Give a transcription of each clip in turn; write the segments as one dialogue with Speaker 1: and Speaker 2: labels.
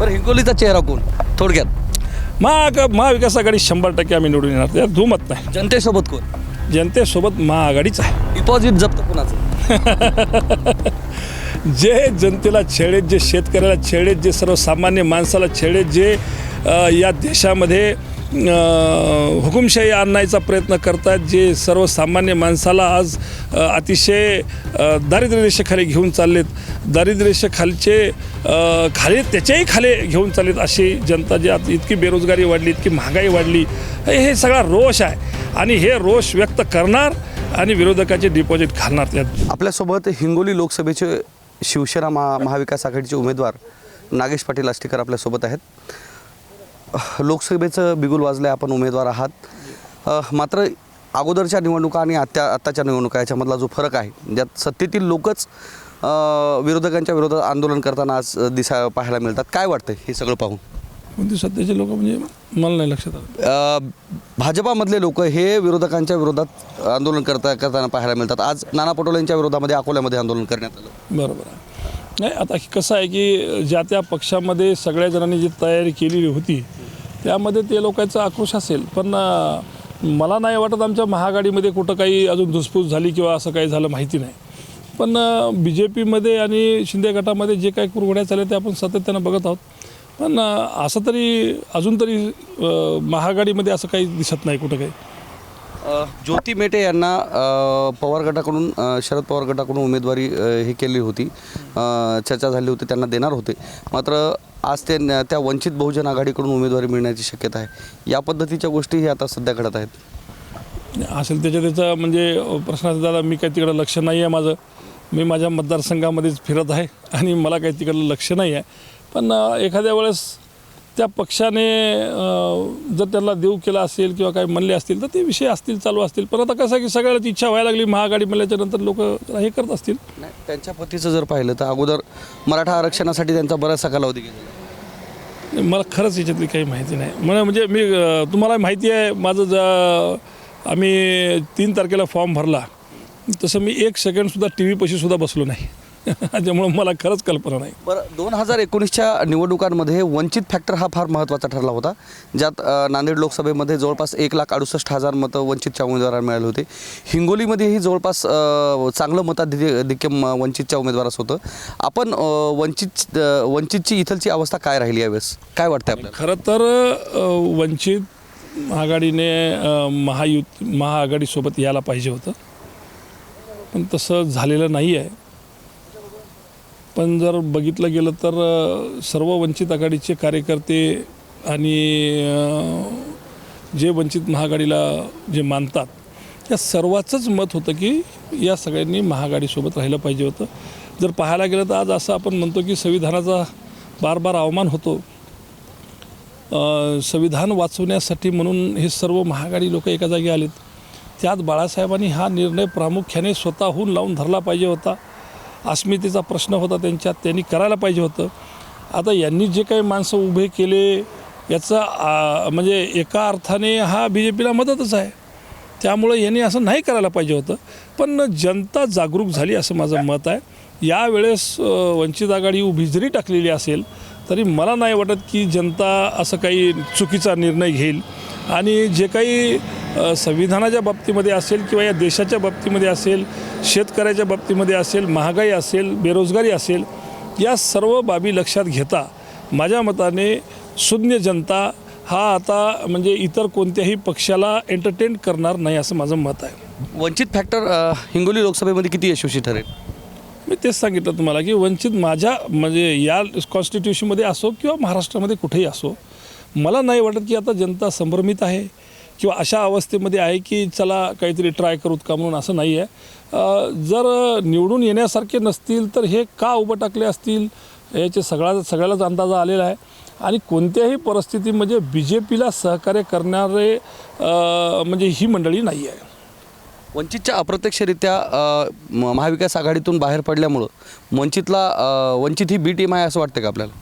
Speaker 1: बरं हिंगोलीचा चेहरा कोण? थोडक्यात.
Speaker 2: महा महाविकास आघाडी शंभर टक्के आम्ही निवडून येणार. त्यात दुमत नाही.
Speaker 1: जनतेसोबत कोण?
Speaker 2: जनतेसोबत महाआघाडीच आहे.
Speaker 1: डिपॉझिट जप्त कोणाचं?
Speaker 2: जे जनतेला छेडेत जे शेतकऱ्याला छेडेत जे सर्वसामान्य माणसाला छेडेत जे अ, या देशामध्ये हुकुमशाही आणायचा प्रयत्न करतात जे सर्वसामान्य माणसाला आज अतिशय दारिद्र्यरेषेखाली दारिद्र्य रेषेखाली घेऊन चाललेत. दारिद्र्यरेषेखालचे खाली त्याच्याही खाली घेऊन चाललेत अशी जनता जी आता इतकी बेरोजगारी वाढली इतकी महागाई वाढली. हे हे सगळा रोष आहे. आणि हे रोष व्यक्त करणार आणि विरोधकाचे डिपॉझिट घालणार त्यात.
Speaker 1: आपल्यासोबत हिंगोली लोकसभेचे शिवसेना महा महाविकास आघाडीचे उमेदवार नागेश पाटील आष्टीकर आपल्यासोबत आहेत. लोकसभेचं बिगुल वाजलं आपण उमेदवार आहात. मात्र अगोदरच्या निवडणुका आणि आत्ता आत्ताच्या निवडणुका याच्यामधला जो फरक आहे ज्यात सत्तेतील लोकच विरोधकांच्या विरोधात आंदोलन करताना आज दिसा पाहायला मिळतात. काय वाटतं हे सगळं पाहून?
Speaker 2: कोणते सध्याचे लोक म्हणजे मला नाही लक्षात आलं.
Speaker 1: भाजपामधले लोक हे विरोधकांच्या विरोधात आंदोलन करता करताना पाहायला मिळतात. आज नाना पटोलेंच्या विरोधामध्ये अकोल्यामध्ये आंदोलन करण्यात आलं.
Speaker 2: बरोबर आहे. नाही आता कसं आहे की ज्या त्या पक्षामध्ये सगळ्या जणांनी जी तयारी केलेली होती त्यामध्ये ते लोकांचा आक्रोश असेल पण मला नाही वाटत आमच्या महाआघाडीमध्ये कुठं काही अजून धुसफूस झाली किंवा असं काही झालं माहिती नाही. पण बी जे पीमध्ये आणि शिंदे गटामध्ये जे काही कुरघड्या चालल्या ते आपण सातत्यानं बघत आहोत. पण असं तरी अजून तरी महागाडीमध्ये महाआघाडीमध्ये असं काही दिसत नाही कुठं काही.
Speaker 1: ज्योती मेटे यांना पवार गटाकडून शरद पवार गटाकडून उमेदवारी हे केली होती. चर्चा झाली होती त्यांना देणार होते. मात्र आज ते त्या वंचित बहुजन आघाडीकडून उमेदवारी मिळण्याची शक्यता आहे. या पद्धतीच्या गोष्टीही आता सध्या घडत आहेत.
Speaker 2: असेल त्याच्या त्याचा म्हणजे प्रश्नाचं दादा मी काही तिकडं लक्ष नाही आहे माझं. मी माझ्या मतदारसंघामध्येच फिरत आहे आणि मला काही तिकडलं लक्ष नाही आहे पण एखाद्या वेळेस त्या पक्षाने जर त्यांना देऊ केला असेल किंवा काही म्हणले असतील तर ते विषय असतील चालू असतील. पण आता कसं की सगळ्याच इच्छा व्हायला लागली महाआघाडी म्हणल्याच्या नंतर लोक हे करत असतील.
Speaker 1: नाही त्यांच्या पतीचं जर पाहिलं तर अगोदर मराठा आरक्षणासाठी त्यांचा बराचसा कालावधी गेला.
Speaker 2: मला खरंच याच्यातली काही माहिती नाही. मला म्हणजे मी तुम्हाला माहिती आहे माझं ज आम्ही तीन तारखेला फॉर्म भरला. तसं मी एक सेकंडसुद्धा टी व्ही पशीसुद्धा बसलो नाही. त्यामुळं मला खरंच कल्पना नाही.
Speaker 1: बरं दोन हजार एकोणीसच्या निवडणुकांमध्ये वंचित फॅक्टर हा फार महत्त्वाचा ठरला होता ज्यात अ, नांदेड लोकसभेमध्ये जवळपास एक लाख अडुसष्ट हजार मतं वंचितच्या उमेदवारांना मिळाले होते. हिंगोलीमध्येही जवळपास अ, चांगलं मताधिक्य म- वंचितच्या उमेदवारास होतं. आपण अ, वंचित अ, वंचितची इथलची अवस्था काय राहिली यावेळेस? काय वाटतं आपल्याला?
Speaker 2: खरं तर अं, वंचित आघाडीने अं, महायुत महाआघाडीसोबत यायला पाहिजे होतं. पण तसं झालेलं नाही आहे पण जर बघितलं गेलं तर सर्व वंचित आघाडीचे कार्यकर्ते आणि जे वंचित महाआघाडीला जे मानतात त्या सर्वाचंच मत होतं की या सगळ्यांनी महाआघाडीसोबत राहिलं पाहिजे होतं. जर पाहायला गेलं तर आज असं आपण म्हणतो की संविधानाचा बार बार अवमान होतो. संविधान वाचवण्यासाठी म्हणून हे सर्व महागाडी लोक एका जागी आलेत. त्यात बाळासाहेबांनी हा निर्णय प्रामुख्याने स्वतःहून लावून धरला पाहिजे होता. अस्मितेचा प्रश्न होता त्यांच्यात त्यांनी करायला पाहिजे होतं. आता यांनी जे काही माणसं उभे केले याचा म्हणजे एका अर्थाने हा बी जे पीला मदतच आहे. त्यामुळं यांनी असं नाही करायला पाहिजे होतं. पण जनता जागरूक झाली असं माझं मत आहे. यावेळेस वंचित आघाडी उभी जरी टाकलेली असेल तरी मला नाही वाटत की जनता असं काही चुकीचा निर्णय घेईल. आणि जे काही संविधानाच्या बाबतीमध्ये असेल किंवा या देशाच्या बाबतीमध्ये असेल शेतकऱ्याच्या बाबतीमध्ये असेल महागाई असेल बेरोजगारी असेल या सर्व बाबी लक्षात घेता माझ्या मताने शून्य जनता हा आता म्हणजे इतर कोणत्याही पक्षाला एंटरटेन करणार नाही असं माझं मत आहे.
Speaker 1: वंचित फॅक्टर हिंगोली लोकसभेमध्ये किती यशस्वी ठरेल?
Speaker 2: मी तेच सांगितलं तुम्हाला की वंचित माझ्या म्हणजे या कॉन्स्टिट्युशनमध्ये असो किंवा महाराष्ट्रामध्ये कुठेही असो मला नाही वाटत की आता जनता संभ्रमित आहे किंवा अशा अवस्थेमध्ये आहे की चला काहीतरी ट्राय करूत का म्हणून असं नाही आहे जर निवडून येण्यासारखे नसतील तर हे का उभं टाकले असतील याचे सगळा सगळ्यालाच अंदाज आलेला आहे. आणि कोणत्याही परिस्थितीमध्ये बी जे पीला सहकार्य करणारे म्हणजे ही मंडळी नाही आहे
Speaker 1: वंचितच्या अप्रत्यक्षरित्या म- महाविकास आघाडीतून बाहेर पडल्यामुळं वंचितला वंचित ही बी टीम आहे असं वाटतं का आपल्याला?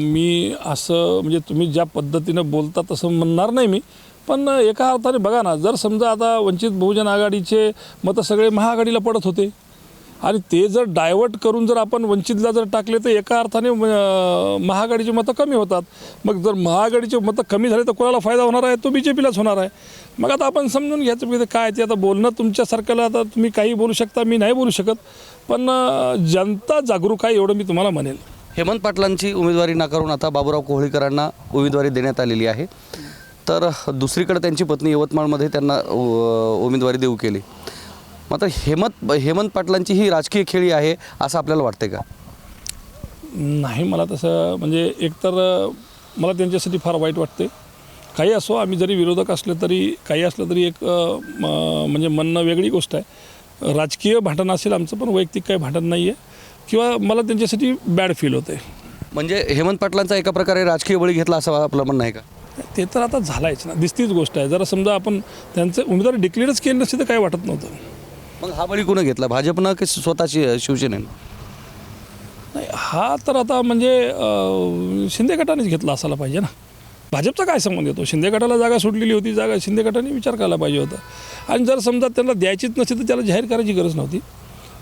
Speaker 2: मी असं म्हणजे तुम्ही ज्या पद्धतीनं बोलता तसं म्हणणार नाही मी पण एका अर्थाने बघा ना जर समजा आता वंचित बहुजन आघाडीचे मतं सगळे महाआघाडीला पडत होते आणि ते जर डायवर्ट करून जर आपण वंचितला जर टाकले तर एका अर्थाने महाआघाडीची मतं कमी होतात. मग जर महाआघाडीचे मतं कमी झाले तर कोणाला फायदा होणार आहे? तो बी जे पीलाच होणार आहे. मग आता आपण समजून घ्यायचं की ते काय ते आता बोलणं तुमच्यासारख्याला आता तुम्ही काही बोलू शकता मी नाही बोलू शकत. पण जनता जागरूक आहे एवढं मी तुम्हाला म्हणेन
Speaker 1: हेमंत पाटलांची उमेदवारी नाकारून आता बाबूराव कोहळीकरांना उमेदवारी देण्यात आलेली आहे. तर दुसरीकडे त्यांची पत्नी यवतमाळमध्ये त्यांना उमेदवारी देऊ केली. मात्र हेमंत हेमंत पाटलांची ही राजकीय खेळी आहे असं आपल्याला वाटते का?
Speaker 2: नाही मला तसं म्हणजे एकतर मला त्यांच्यासाठी फार वाईट वाटते काही असो आम्ही जरी विरोधक असले तरी काही असलं तरी एक म्हणजे म्हणणं वेगळी गोष्ट आहे. राजकीय भांडण असेल आमचं पण वैयक्तिक काही भांडण नाही आहे किंवा मला त्यांच्यासाठी बॅड फील होते
Speaker 1: म्हणजे हेमंत पाटलांचा एका प्रकारे राजकीय बळी घेतला असं आपलं म्हणणं आहे का?
Speaker 2: ते तर आता झालायच ना. दिसतीच गोष्ट आहे. जरा समजा आपण त्यांचं उमेदवारी डिक्लेअरच केली नसती तर काय वाटत नव्हतं?
Speaker 1: मग हा बळी कुणं घेतला? भाजपनं की स्वतःची शिवसेनेनं?
Speaker 2: नाही हा तर आता म्हणजे अ, शिंदे गटानेच घेतला असायला पाहिजे ना. भाजपचा काय संबंध येतो? शिंदे गटाला जागा सुटलेली होती जागा शिंदे गटाने विचार करायला पाहिजे होता. आणि जर समजा त्यांना द्यायचीच नसेल तर त्याला जाहीर करायची गरज नव्हती.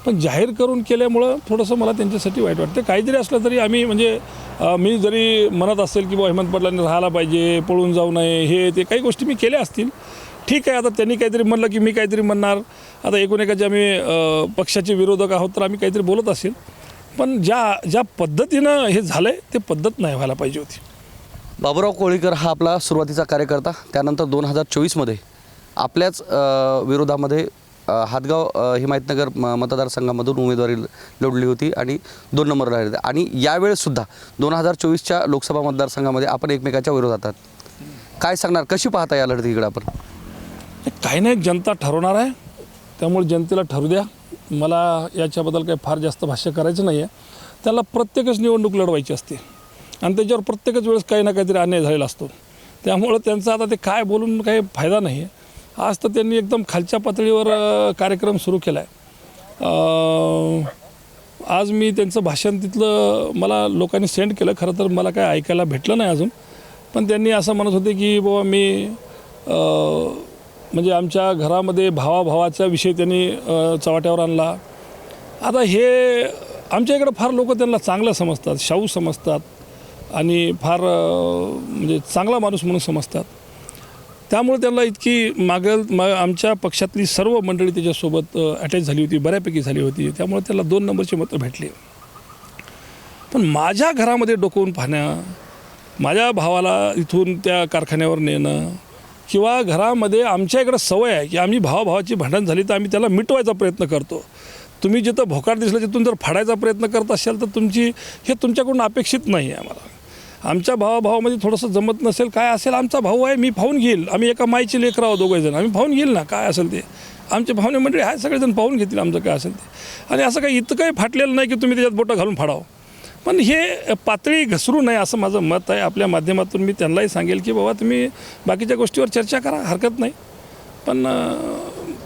Speaker 2: पण जाहीर करून केल्यामुळं थोडंसं मला त्यांच्यासाठी वाईट वाटतं. काहीतरी असलं तरी आम्ही म्हणजे अ, मी जरी म्हणत असेल की बा हेमंत पाटलांनी राहायला पाहिजे पळून जाऊ नये हे ते काही गोष्टी मी केल्या असतील. ठीक आहे आता त्यांनी काहीतरी म्हणलं की मी काहीतरी म्हणणार. आता एकूण एकाचे आम्ही पक्षाचे विरोधक आहोत तर आम्ही काहीतरी बोलत असेल. पण ज्या ज्या पद्धतीनं हे झालं आहे ते पद्धत नाही व्हायला पाहिजे होती.
Speaker 1: बाबूराव कोळीकर हा आपला सुरुवातीचा कार्यकर्ता. त्यानंतर दोन हजार चोवीसमध्ये आपल्याच विरोधामध्ये हातगाव हिमायतनगर म मतदारसंघामधून उमेदवारी लढली होती आणि दोन नंबर राहिले आणि यावेळेससुद्धा दोन हजार चोवीसच्या लोकसभा मतदारसंघामध्ये आपण एकमेकाच्या विरोधात आहात. काय सांगणार? कशी पाहता या लढतीकडे आपण?
Speaker 2: काही नाही जनता ठरवणार आहे. त्यामुळे जनतेला ठरू द्या. मला याच्याबद्दल काही फार जास्त भाष्य करायचं नाही आहे त्याला प्रत्येकच निवडणूक लढवायची असते. आणि त्याच्यावर प्रत्येकच वेळेस काही ना काहीतरी अन्याय झालेला असतो. त्यामुळं त्यांचं आता ते काय बोलून काही फायदा नाही आहे आज तर त्यांनी एकदम खालच्या पातळीवर कार्यक्रम सुरू केला आहे आज मी त्यांचं भाषण तिथलं मला लोकांनी सेंड केलं. खरं तर मला काय ऐकायला भेटलं नाही अजून. पण त्यांनी असं म्हणत होते की बाबा मी म्हणजे आमच्या घरामध्ये भावाभावाचा विषय त्यांनी चव्हाट्यावर आणला. आता हे आमच्या इकडं फार लोक त्यांना चांगलं समजतात शाहू समजतात आणि फार म्हणजे चांगला माणूस म्हणून समजतात. त्यामुळे त्यांना इतकी मागल मा आमच्या पक्षातली सर्व मंडळी त्याच्यासोबत अटॅच झाली होती बऱ्यापैकी झाली होती. त्यामुळे त्याला दोन नंबरची मतं भेटले. पण माझ्या घरामध्ये डोकवून पाहणं माझ्या भावाला इथून त्या कारखान्यावर नेणं किंवा घरामध्ये आमच्या इकडं सवय आहे की आम्ही भावाभावाची भांडण झाली तर आम्ही त्याला मिटवायचा प्रयत्न करतो. तुम्ही जिथं भोकाट दिसलं तिथून जर फाडायचा प्रयत्न करत असाल तर तुमची हे तुमच्याकडून अपेक्षित नाही आहे आम्हाला. आमच्या भावाभावामध्ये थोडंसं जमत नसेल काय असेल आमचा भाऊ आहे मी पाहून घेईल. आम्ही एका माईचे लेकर आहोत दोघंजण आम्ही पाहून घेईल ना काय असेल ते. आमचे भावने मंडळी आहे सगळेजण पाहून घेतील आमचं काय असेल ते. आणि असं काही इतकं काही फाटलेलं नाही की तुम्ही त्याच्यात बोटं घालून फाडावं. पण हे पातळी घसरू नये असं माझं मत आहे. आपल्या माध्यमातून मी त्यांनाही सांगेल की बाबा तुम्ही बाकीच्या गोष्टीवर चर्चा करा हरकत नाही. पण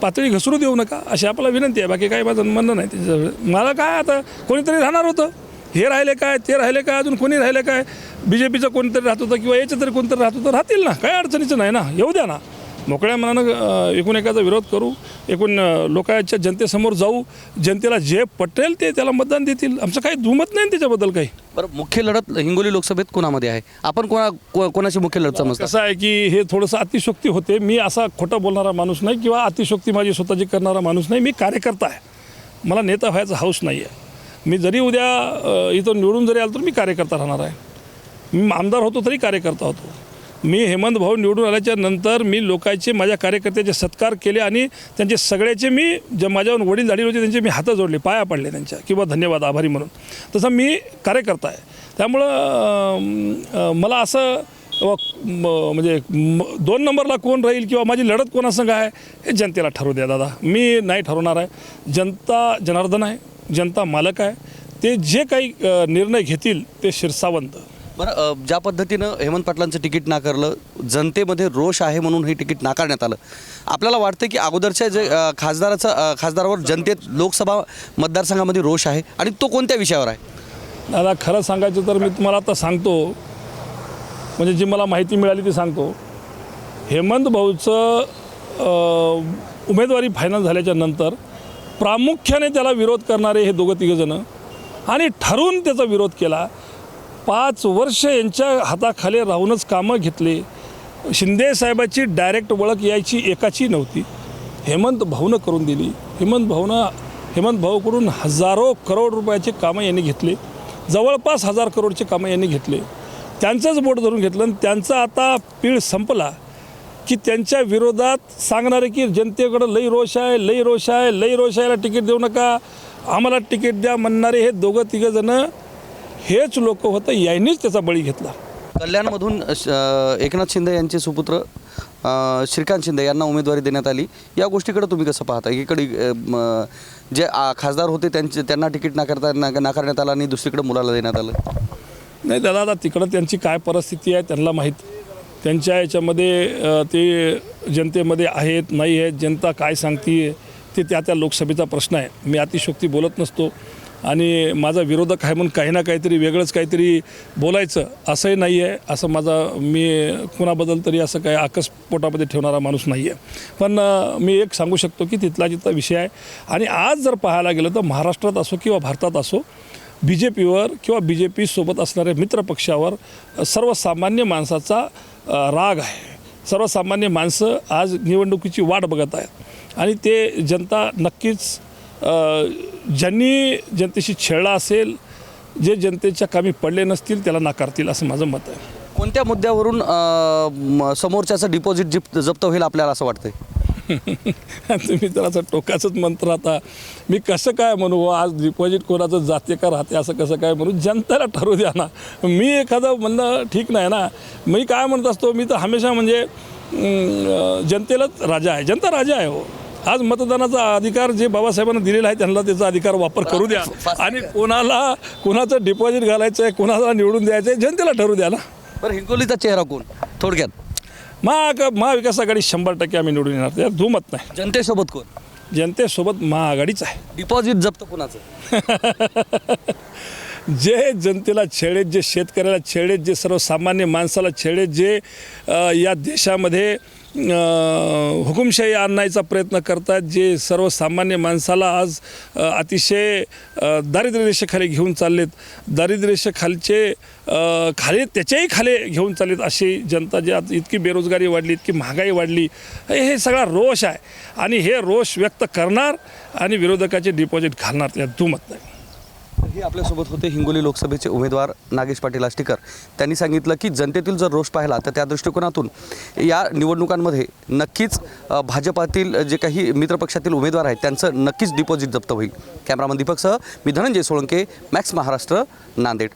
Speaker 2: पातळी घसरू देऊ नका अशी आपल्याला विनंती आहे. बाकी काही माझं म्हणणं नाही. त्याच्याजवळ मला काय आता कोणीतरी राहणार होतं? हे राहिले काय? ते राहिले काय? अजून कोणी राहिले काय? बी जे पीचं कोणीतरी राहत होतं किंवा याचं तरी कोणतरी राहत होतं? राहतील ना. काही अडचणीचं नाही ना. येऊ द्या ना. मोकळ्या मनानं एकूण एकाचा विरोध करू एकूण लोकांच्या जनतेसमोर जाऊ जनतेला जे पटेल ते त्याला मतदान देतील. आमचं काही दुमत नाही त्याच्याबद्दल काही.
Speaker 1: बरं मुख्य लढत हिंगोली लोकसभेत कोणामध्ये आहे? आपण कोणा को- कोणाची मुख्य लढत समजता?
Speaker 2: कसं आहे की हे थोडंसं अतिशोक्ती होते. मी असा खोटं बोलणारा माणूस नाही किंवा अतिशोक्ती माझी स्वतःची करणारा माणूस नाही. मी कार्यकर्ता आहे. मला नेता व्हायचा हाऊस नाही आहे. मी जरी उद्या इथं निवडून जरी आलो तर मी कार्यकर्ता राहणार आहे. मी आमदार होतो तरी कार्यकर्ता होतो. मी हेमंत भाऊ निवडून आल्याच्यानंतर मी लोकांचे माझ्या कार्यकर्त्याचे सत्कार केले आणि त्यांचे सगळ्याचे मी जे माझ्यावर वडील झाले होते त्यांचे मी हातं जोडले पाया पडले त्यांच्या किंवा धन्यवाद आभारी म्हणून. तसं मी कार्यकर्ता आहे. त्यामुळं मला असं म्हणजे दोन नंबरला कोण राहील किंवा माझी लढत कोणासंग आहे हे जनतेला ठरवू द्या दादा. मी नाही ठरवणार आहे. जनता जनार्दन आहे जनता मालक आहे. ते जे काही निर्णय घेतील ते शिरसावंत.
Speaker 1: बरं ज्या पद्धतीनं हेमंत पाटलांचं तिकीट नाकारलं जनतेमध्ये रोष आहे म्हणून हे तिकीट नाकारण्यात आलं. आपल्याला वाटतं की अगोदरच्या जे खासदाराचं खासदारावर जनतेत लोकसभा मतदारसंघामध्ये रोष आहे आणि तो कोणत्या विषयावर आहे?
Speaker 2: दादा खरं सांगायचं तर मी तुम्हाला आता सांगतो. म्हणजे जी मला माहिती मिळाली ती सांगतो. हेमंत भाऊचं उमेदवारी फायनल झाल्याच्यानंतर प्रामुख्याने त्याला विरोध करणारे हे दोघं तिघंजणं आणि ठरवून त्याचा विरोध केला पाच वर्ष यांच्या हाताखाली राहूनच कामं घेतले. शिंदे साहेबाची डायरेक्ट ओळख यायची एकाची नव्हती. हेमंत भाऊनं करून दिली. हेमंत भाऊनं हेमंत भाऊकडून हजारो करोड रुपयाचे कामं यांनी घेतले. जवळपास हजार करोडचे कामं यांनी घेतले. त्यांचंच बोट धरून घेतलं आणि त्यांचा आता पीळ संपला की त्यांच्या विरोधात सांगणारे की जनतेकडं लई रोष आहे लई रोष आहे लई रोष आहेला तिकीट देऊ नका आम्हाला तिकीट द्या म्हणणारे हे दोघं तिघं जणं हेच लोक होतं यांनीच त्याचा बळी घेतला.
Speaker 1: कल्याणमधून एकनाथ शिंदे यांचे सुपुत्र श्रीकांत शिंदे यांना उमेदवारी देण्यात आली. या गोष्टीकडे तुम्ही कसं पाहता? एकीकडे जे आ, खासदार होते त्यांचे त्यांना तिकीट नाकारता नाकारण्यात आलं आणि दुसरीकडे मुलाला देण्यात आलं.
Speaker 2: नाही दादा आता तिकडं त्यांची काय परिस्थिती आहे त्यांना माहीत. त्यांच्या याच्यामध्ये ते जनतेमध्ये आहेत नाही आहेत जनता काय सांगते ते त्या त्या लोकसभेचा प्रश्न आहे. मी अतिशोक्ती बोलत नसतो. आणि माझा विरोधक आहे म्हणून काही ना काहीतरी वेगळंच काहीतरी बोलायचं असंही नाही आहे. असं माझा मी कुणाबद्दल तरी असं काही आकस पोटामध्ये ठेवणारा माणूस नाही आहे. पण मी एक सांगू शकतो की तिथला जिथला विषय आहे. आणि आज जर पाहायला गेलं तर महाराष्ट्रात असो किंवा भारतात असो बी जे पीवर किंवा बी जे पीसोबत असणाऱ्या मित्रपक्षावर सर्वसामान्य माणसाचा राग आहे. सर्वसामान्य माणसं आज निवडणुकीची वाट बघत आहेत. आणि ते जनता नक्कीच ज्यांनी जनतेशी छेडला असेल जे जनतेच्या कामी पडले नसतील त्याला नाकारतील असं माझं मत आहे.
Speaker 1: कोणत्या मुद्द्यावरून अ, समोरच्याचं डिपॉझिट जिप जप्त होईल आपल्याला असं वाटतंय?
Speaker 2: तुम्ही तर असं टोकाचंच मंत्र आता. मी कसं काय म्हणू बुवा, आज डिपॉझिट कोणाचं जाते का राहते असं कसं काय म्हणू? जनतेला ठरवू द्या ना. मी एखादं म्हणणं ठीक नाही ना. मी काय म्हणत असतो मी तर हमेशा म्हणजे अं, जनतेलाच राजा आहे. जनता राजा आहे हो. आज मतदानाचा अधिकार जे बाबासाहेबांना दिलेला आहे त्यांना त्याचा अधिकार वापर करू द्या. आणि कोणाला कोणाचं डिपॉझिट घालायचं आहे कोणाला निवडून द्यायचं आहे जनतेला ठरवू द्या ना.
Speaker 1: बरं हिंगोलीचा चेहरा कोण? थोडक्यात.
Speaker 2: महा महाविकास आघाडी शंभर टक्के आम्ही निवडून येणार. त्यात दुमत नाही.
Speaker 1: जनतेसोबत कोण?
Speaker 2: जनतेसोबत महाआघाडीच आहे.
Speaker 1: डिपॉझिट जप्त कोणाचं?
Speaker 2: जे जनतेला छेडेत जे शेतकऱ्याला छेडेत जे सर्वसामान्य माणसाला छेडेत जे या देशामध्ये हुकुमशाही आणायचा प्रयत्न करतात जे सर्वसामान्य माणसाला आज अतिशय दारिद्र्यरेषेखाली घेऊन चाललेत. दारिद्र्यरेषेखालचे खाली त्याच्याही खाली घेऊन चाललेत अशी जनता जी आज इतकी बेरोजगारी वाढली इतकी महागाई वाढली हे हे सगळा रोष आहे. आणि हे रोष व्यक्त करणार आणि विरोधकाचे डिपॉझिट घालणार त्यात दुमत नाही.
Speaker 1: हे आपल्यासोबत होते हिंगोली लोकसभेचे उमेदवार नागेश पाटील आष्टीकर. त्यांनी सांगितलं की जनतेतील जर रोष पाहिला तर त्या दृष्टिकोनातून या निवडणुकांमध्ये नक्कीच भाजपातील जे काही मित्रपक्षातील उमेदवार आहेत त्यांचं नक्कीच डिपॉझिट जप्त होईल. कॅमेरामन दीपकसह मी धनंजय सोळंके मॅक्स महाराष्ट्र नांदेड.